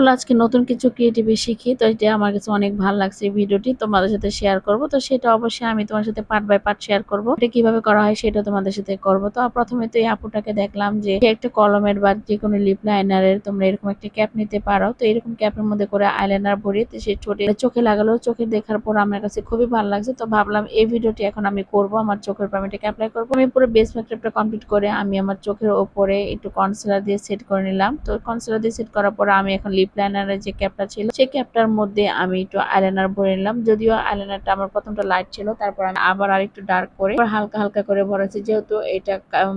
চলো আজকে নতুন কিছু ক্রিয়েটিভি শিখি, তো এটা আমার কাছে অনেক ভালো লাগছে এই ভিডিওটি। তোমাদের সাথে শেয়ার করব, তো সেটা অবশ্যই আমি তোমার সাথে পার্ট বাই পার্ট শেয়ার করব। এটা কীভাবে করা হয় সেটা তোমাদের সাথে করব। তো প্রথমে তো এই আপুটাকে দেখলাম যে একটা কলমের বা যে কোনো লিপ লাইনারের তোমরা এরকম একটা ক্যাপ নিতে পারো। তো এরকম ক্যাপের মধ্যে করে আইলাইনার ভরিয়ে তো সে ছোট চোখে লাগালো। চোখে দেখার পর আমার কাছে খুবই ভালো লাগছে। তো ভাবলাম এই ভিডিওটি এখন আমি করব, আমার চোখের উপর আমি এটাকে অ্যাপ্লাই করব। আমি পুরো বেস মেকআপটা কমপ্লিট করে আমি আমার চোখের ওপরে একটু কনসিলার দিয়ে সেট করে নিলাম। তো কনসিলার দিয়ে সেট করার পর আমি এখন লিপ লাইনারের যে ক্যাপটা ছিল, সেই ক্যাপটার মধ্যে আমি একটু আইলাইনার ভরে নিলাম। যদিও আইলাইনারটা আমার প্রথমটা লাইট ছিল, তারপর আমি আবার আরেকটু ডার্ক করে হালকা হালকা করে ভরেছি। যেহেতু এটা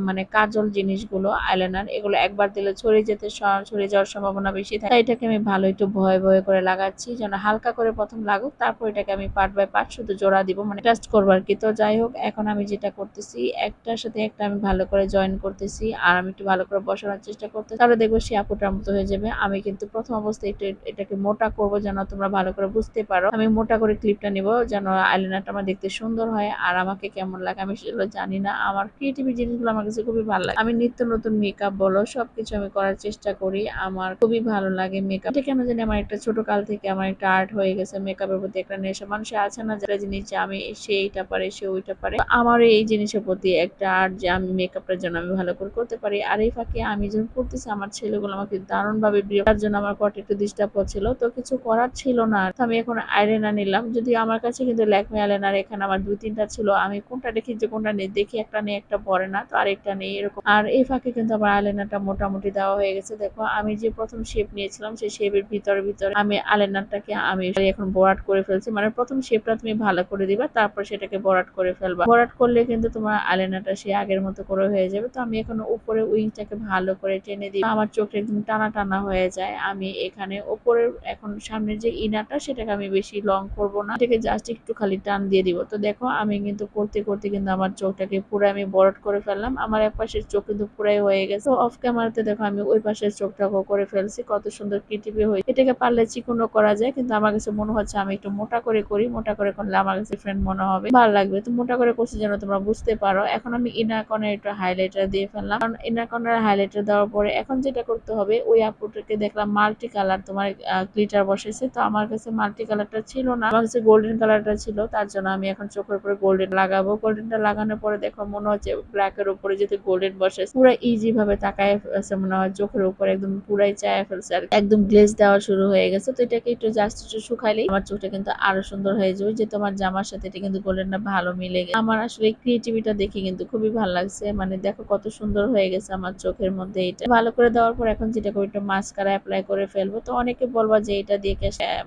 মানে কাজল জিনিসগুলো আইলাইনার এগুলো একবার দিলে ছড়িয়ে যেতে ছড়িয়ে যাওয়ার সম্ভাবনা বেশি থাকে। এটাকে আমি ভালো একটু ভয়ে ভয়ে করে লাগাচ্ছি, যেন হালকা করে প্রথম লাগুক, তারপর এটাকে আমি পার্ট বাই পার্ট শুধু জোড়া দিব মানে টেস্ট করব আর কি। তো যাই হোক, এখন আমি যেটা করতেছি, একটার সাথে একটা আমি ভালো করে জয়েন করতেছি, আর আমি একটু ভালো করে বসানোর চেষ্টা করতেছি, তাহলে দেখব সে আপুটার মতো হয়ে যাবে। আমি কিন্তু প্রথম অবস্থায় একটু এটাকে মোটা করব যেন তোমরা ভালো করে বুঝতে পারো। আমি মোটা করে ক্লিপটা নিব যেন আইলাইনারটা আমার দেখতে সুন্দর হয় আর আমাকে কেমন লাগে আমি সেগুলো জানি না। আমার ক্রিয়েটিভ জিনিসগুলো আমার কাছে খুবই ভালো লাগে। আমি নিত্য নতুন মেকআপ বলো, সবকিছু আমি করার চেষ্টা করি। আমার খুবই ভালো লাগে মেকআপ এটা কেন জানি আমার একটা ছোট কাল থেকে আমার একটা আর্ট হয়ে গেছে মেকআপের প্রতি একটা নেশা। মানুষের আছে না যারা জিনিস যে আমি সে এইটা পারে, সে ওইটা পারে। আমার এই জিনিসের প্রতি একটা আর্ট যে আমি মেকআপের জন্য আমি ভালো করে করতে পারি। আর এই ফাঁকে আমি যখন করতেছি, আমার ছেলেগুলো আমাকে দারুণ ভাবে তার জন্য আমার কট একটু ডিস্টার্ব হচ্ছিল তো কিছু করার ছিল না। আমি এখন আইলাইনার নিলাম। যদি আমার কাছে কিন্তু ল্যাকমি আইলাইনার এখানে আমার দুই, তিনটা ছিল। আমি কোনটা দেখি, যে কোনটা নেই, দেখি একটা নেই, একটা পরে না। তো আরেকটা নেই, এরকম। আর এই ফাঁকে কিন্তু আমার আইলাইনারটা মোটামুটি দেওয়া হয়ে গেছে। দেখো, আমি যে প্রথম শেপ নিয়েছিলাম, সেই শেপের ভিতরে ভিতরে আমি আইলাইনারটাকে আমি এখন বরাট করে ফেলছি। মানে প্রথম শেপটা তুমি ভালো করে দিবা, তারপর সেটাকে বরাট করে ফেলবা। বরাট করলে কিন্তু তোমার আইলাইনারটা সে আগের মতো করে হয়ে যাবে। তো আমি এখন উপরে উইংটাকে ভালো করে টেনে দিই। আমার চোখটা একদম টানা টানা হয়ে যায়। আমি এখানে উপরের এখন সামনের যে ইনারটা সেটাকে আমি বেশি লং করব না। এটাকে জাস্ট একটু খালি টান দিয়ে দিব। তো দেখো, আমি কিন্তু করতে করতে কিন্তু আমার চোখটাকে পুরো আমি বরট করে ফেললাম। আমার এক পাশের চোখ কিন্তু পুরাই হয়ে গেছে। অফ ক্যামেরাতে দেখো, আমি ওই পাশের চোখটাকেও করে ফেলছি। কত সুন্দর ক্রিটিভি হয়ে এটাকে পারলে চিকনও করা যায়, কিন্তু আমার কাছে মনে হচ্ছে আমি একটু মোটা করে করি। মোটা করে করলে আমার কাছে ফ্রেন্ড মনে হবে। ভালো লাগবে। তো মোটা করে করছি যেন তোমরা বুঝতে পারো। এখন আমি ইনার কর্নার একটু হাইলাইটার দিয়ে ফেললাম। কারণ ইনার কর্নার হাইলাইটার দেওয়ার পরে এখন যেটা করতে হবে, ওই আপুটাকে দেখলাম মাল্টি কালার তোমার গ্লিটার বসেছে তো আমার কাছে মাল্টি কালারটা ছিল না। আমার কাছে গোল্ডেন কালারটা ছিল, তার জন্য আমি এখন চোখের উপরে গোল্ডেন লাগাবো। গোল্ডেনটা লাগানোর পরে দেখো, মনে হচ্ছে ব্ল্যাক এর উপরে যদি গোল্ডেন বসে পুরো ইজি ভাবে তাকায় ফেলছে, মনে হয় চোখের উপরে একদম পুরাই চায়া ফেলছে আর একদম গ্লেজ দেওয়া শুরু হয়ে গেছে। তো এটাকে একটু জাস্ট একটু শুকাইলেই আমার চোখটা কিন্তু আরও সুন্দর হয়ে যাবে। যে তোমার জামার সাথে এটা কিন্তু গোল্ডেনটা ভালো মিলে গেছে। আমার আসলে ক্রিয়েটিভিটা দেখে কিন্তু খুবই ভালো লাগছে। মানে দেখো কত সুন্দর হয়ে গেছে আমার চোখের মধ্যে এটা। ভালো করে দেওয়ার পর এখন যেটা করি একটু মাস্কারা অ্যাপ্লাই করে ফেলব। তো অনেকে বলবা যে এটা দিয়ে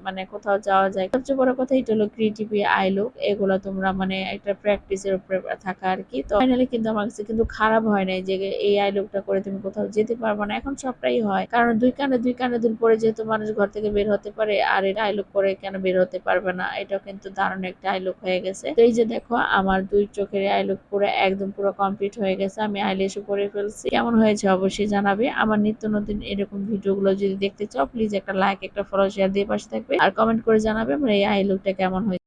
মানে কোথাও যাওয়া যায়। সবচেয়ে বড় কথা এটা হলো ক্রিয়েটিভি আই লুক এগুলো তোমরা মানে একটা প্র্যাকটিসের উপরে থাকা আর কি তো ফাইনালি কিন্তু আমার কাছে কিন্তু খারাপ হয় নাই যে এই আই লুকটা করে তুমি কোথাও যেতে পারবে না। এখন সবটাই হয়। কারণ দুই কানে দুই কানে দুল পরে যেহেতু মানুষ ঘর থেকে বের হতে পারে, আর এটা আই লুক করে কেন বের হতে পারবে না? এটাও কিন্তু দারুণ একটা আই লুক হয়ে গেছে। তো এই যে দেখো, আমার দুই চোখের আই লুক পুরো একদম পুরো কমপ্লিট হয়ে গেছে। আমি আইলেশও করে ফেলছি। কেমন হয়েছে অবশ্যই জানাবে। আমার নিত্য নতুন এরকম ভিডিওগুলো যদি দেখতে চাও প্লিজ একটা লাইক একটা ফলো শেয়ার দিয়ে পাশে থাকবে। আর কমেন্ট করে জানাবে আমার এই আই লুকটা কেমন হয়েছে।